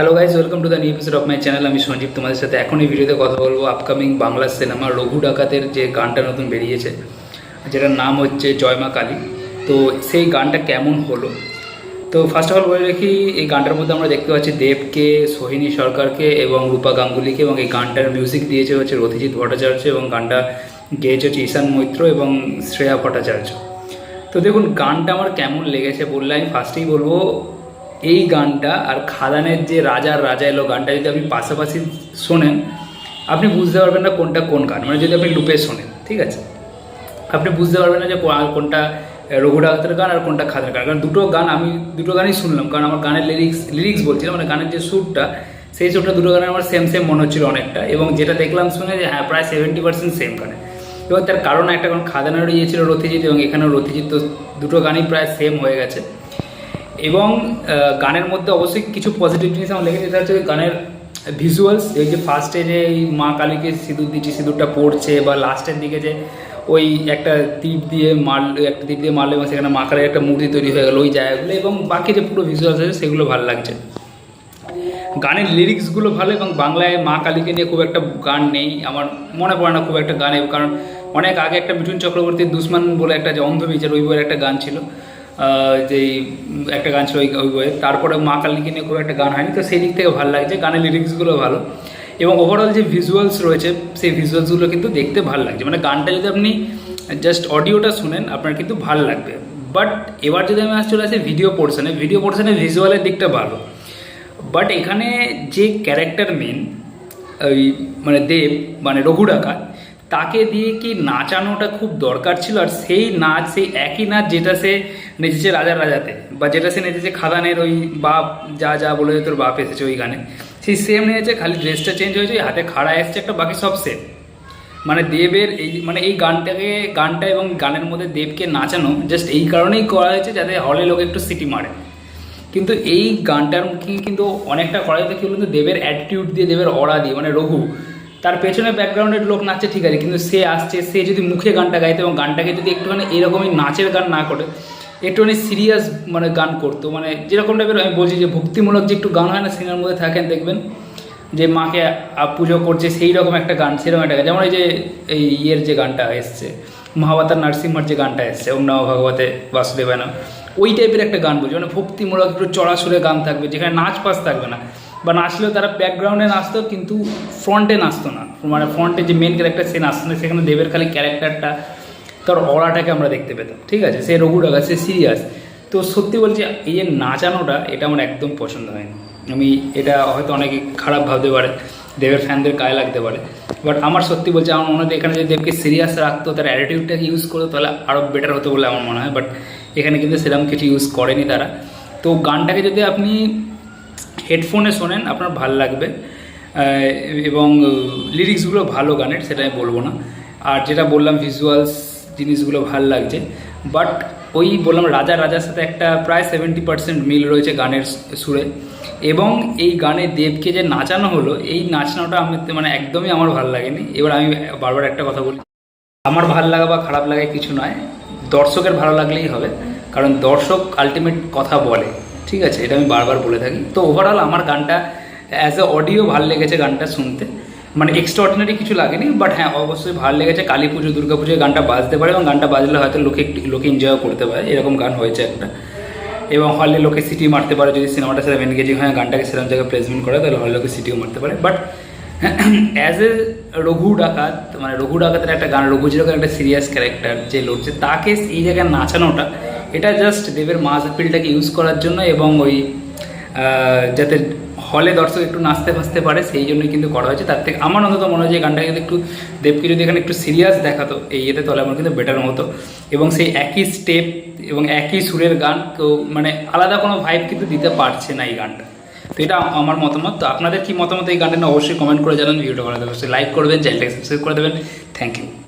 Hello guys welcome to the new episode of my channel আমি সঞ্জীব, তোমাদের সাথে এখন এই ভিডিওতে কথা বলব আপকামিং বাংলা সিনেমা রঘু ডাকাতের যে গানটা নতুন বেরিয়েছে, যেটার নাম হচ্ছে জয়মা কালী। তো সেই গানটা কেমন হলো? তো ফার্স্ট অফ অল বলে রাখি, এই গানটার মধ্যে আমরা দেখতে পাচ্ছি দেবকে, সোহিনী সরকারকে এবং রূপা গাঙ্গুলিকে এবং এই গানটার মিউজিক দিয়েছে হচ্ছে রথিজিৎ ভট্টাচার্য এবং গানটা গেয়েছে হচ্ছে ঈশান মৈত্র এবং শ্রেয়া ভট্টাচার্য। তো দেখুন, গানটা আমার কেমন লেগেছে বললে আমি ফার্স্টেই বলব এই গানটা আর খাদানের যে রাজার রাজা এলো গানটা যদি আপনি পাশাপাশি শোনেন, আপনি বুঝতে পারবেন না কোনটা কোন গান। মানে যদি আপনি লুপে শোনেন, ঠিক আছে? আপনি বুঝতে পারবেন না যে কোনটা রঘু ডাকাতের গান আর কোনটা খাদানের গান। কারণ দুটো গান আমি দুটো গানই শুনলাম। কারণ আমার গানের লিরিক্স লিরিক্স বলছিলাম মানে গানের যে সুরটা, সেই সুরটা দুটো গানের আমার সেম সেম মনে হচ্ছিল অনেকটা। এবং যেটা দেখলাম শুনে যে হ্যাঁ প্রায় সেভেন্টি পার্সেন্ট সেম গানে। এবং তার কারণ একটা, কারণ খাদানেরও ইয়ে ছিল রথিজিৎ এবং এখানেও রথিজিৎ, তো দুটো গানই প্রায় সেম হয়ে গেছে। এবং গানের মধ্যে অবশ্যই কিছু পজিটিভ জিনিস আমার লেগেছে যেটা হচ্ছে গানের ভিজুয়ালস এই যে ফার্স্টে যে এই মা কালীকে সিঁদুর দিচ্ছে, সিঁদুরটা পড়ছে বা লাস্টের দিকে যে ওই একটা তীর দিয়ে মারলো একটা তীর দিয়ে মারলো এবং সেখানে মা কালীর একটা মূর্তি তৈরি হয়ে গেলো ওই জায়গাগুলো এবং বাকি যে পুরো ভিজুয়ালস আছে সেগুলো ভালো লাগছে। গানের লিরিক্সগুলো ভালো এবং বাংলায় মা কালীকে নিয়ে খুব একটা গান নেই, আমার মনে পড়ে না খুব একটা গান কারণ অনেক আগে একটা মিঠুন চক্রবর্তীর দুশ্মন বলে একটা যে অন্ধবীজের ওই বইয়ের একটা গান ছিল। যেই একটা গান ছিল ওই ওই বইয়ে তারপরে মা কালীকে নিয়ে খুব একটা গান হয়নি, তো সেই দিক থেকে ভালো লাগছে, গানের লিরিক্সগুলো ভালো। এবং ওভারঅল যে ভিজুয়ালস রয়েছে, সেই ভিজুয়ালসগুলো কিন্তু দেখতে ভালো লাগছে। মানে গানটা যদি আপনি জাস্ট অডিওটা শুনেন, আপনার কিন্তু ভালো লাগবে। বাট এবার যদি আমি আজ চলে আসি ভিডিও পোর্শনে ভিডিও পোর্শনে ভিজুয়ালের দিকটা ভালো। বাট এখানে যে ক্যারেক্টার মেন ওই মানে দেব মানে রঘু ডাকাত তাকে দিয়ে কি নাচানোটা খুব দরকার ছিল? আর সেই নাচ, সেই একই নাচ যেটা সে নেচেছে রাজার রাজাতে বা যেটা সে নেচেছে খাদানের ওই বাপ, যা যা বলে তোর বাপ এসেছে ওই গানে। সেই সেম নেচেছে, খালি ড্রেসটা চেঞ্জ হয়েছে হাতে খাড়া এসছে একটা, বাকি সব সেম মানে দেবের এই মানে এই গানটাকে, গানটা এবং গানের মধ্যে দেবকে নাচানো জাস্ট এই কারণেই করা হয়েছে যাতে হলে লোক একটু সিটি মারে। কিন্তু এই গানটার কিন্তু অনেকটা করা যেত কি বলতো দেবের অ্যাটিটিউড দিয়ে, দেবের অরা দিয়ে মানে রঘু তার পেছনে ব্যাকগ্রাউন্ডের লোক নাচছে ঠিক আছে কিন্তু সে আসছে সে যদি মুখে গানটা গাইতো এবং গানটাকে যদি একটুখানি এরকমই নাচের গান না করে একটুখানি সিরিয়াস মানে গান করতো মানে যেরকম টাইপের আমি বলছি যে ভক্তিমূলক যে একটু গান হয় না সিনেমার মধ্যে থাকেন দেখবেন যে মাকে পুজো করছে সেই রকম একটা গান সেরকম একটা গান যেমন এই যে এই ইয়ের যে গানটা এসছে মহাবতার নার্সিংহর যে গানটা এসছে ওম নম ভগবতে বাসুদেবায় নমঃ, ওই টাইপের একটা গান বলছে মানে ভক্তিমূলক একটু চড়া সুরে গান থাকবে যেখানে নাচ পাস থাকবে না। বা নাচলেও তারা ব্যাকগ্রাউন্ডে নাচতো, কিন্তু ফ্রন্টে নাচতো না। মানে ফ্রন্টে যে মেন ক্যারেক্টার সে নাচতো না, সেখানে দেবের খালি ক্যারেক্টারটা তার অরাটাকে আমরা দেখতে পেতাম। ঠিক আছে? সে রঘু ডাকা সে সিরিয়াস। তো সত্যি বলছি, এই যে নাচানোটা, এটা আমার একদম পছন্দ হয়নি। আমি এটা হয়তো অনেকে খারাপ ভাবতে পারে, দেবের ফ্যানদের গায়ে লাগতে পারে। বাট আমার সত্যি বলছে, আমার মনে হয় এখানে যদি দেবকে সিরিয়াস রাখতো, তার অ্যাটিটিউডটাকে ইউজ করতো, তাহলে আরও বেটার হতো বলে আমার মনে হয়। বাট এখানে কিন্তু সেরকম কিছু ইউজ করেনি তারা। তো গানটাকে যদি আপনি হেডফোনে শোনেন, আপনার ভালো লাগবে। এবং লিরিক্সগুলো ভালো গানের, সেটা আমি বলব না। আর যেটা বললাম ভিজুয়ালস জিনিসগুলো ভালো লাগছে। বাট ওই বললাম, রাজা রাজার সাথে একটা প্রায় সেভেন্টি পার্সেন্ট মিল রয়েছে গানের সুরে। এবং এই গানে দেবকে যে নাচানো হলো, এই নাচানোটা আমি মানে একদমই আমার ভালো লাগেনি। এবার আমি বারবার একটা কথা বলি। আমার ভালো লাগা বা খারাপ লাগা কিছু নয়। দর্শকের ভালো লাগলেই হবে। কারণ দর্শক আলটিমেট কথা বলে। ঠিক আছে, এটা আমি বারবার বলে থাকি। তো ওভারঅল আমার গানটা অ্যাজ এ অডিও ভালো লেগেছে গানটা শুনতে। মানে এক্সট্রা অর্ডিনারি কিছু লাগেনি বাট হ্যাঁ অবশ্যই ভালো লেগেছে। কালী পুজো, দুর্গা পুজোয় গানটা বাজতে পারে এবং গানটা বাজলে হয়তো লোকে লোকে এনজয় করতে পারে। এরকম গান হয়েছে একটা। এবং হলে লোকে সিটি মারতে পারে, যদি সিনেমাটা সেরকম এনগেজিং হয়, গানটাকে সেরকম জায়গায় প্লেসমেন্ট করে তাহলে হলে লোকে সিটিও মারতে পারে। বাট অ্যাজ এ রঘু ডাকাত মানে রঘু ডাকাতের একটা গান, রঘু যেরকম একটা সিরিয়াস ক্যারেক্টার যে লড়ছে তাকে এই জায়গায় নাচানোটা এটা জাস্ট দেবের মাস আপিলটাকে ইউজ করার জন্য এবং ওই যাতে হলে দর্শক একটু নাচতে ফাঁচতে পারে, সেই জন্যই কিন্তু করা হয়েছে। তার থেকে আমার অন্তত মনে হয় যে গানটা কিন্তু একটু দেবকে যদি এখানে একটু সিরিয়াস দেখাতো, এই ইয়েতে তাহলে আমার কিন্তু বেটার হতো। এবং সেই একই স্টেপ এবং একই সুরের গান কেউ মানে আলাদা কোনো ভাইব কিন্তু দিতে পারছে না এই গানটা। তো এটা আমার মতামত। তো আপনাদের কি মতামত এই গানটা অবশ্যই কমেন্ট করে জানান, ভিডিওটা লাগলে অবশ্যই লাইক করবেন চ্যানেলটাকে সাবস্ক্রাইব করে দেবেন। Thank you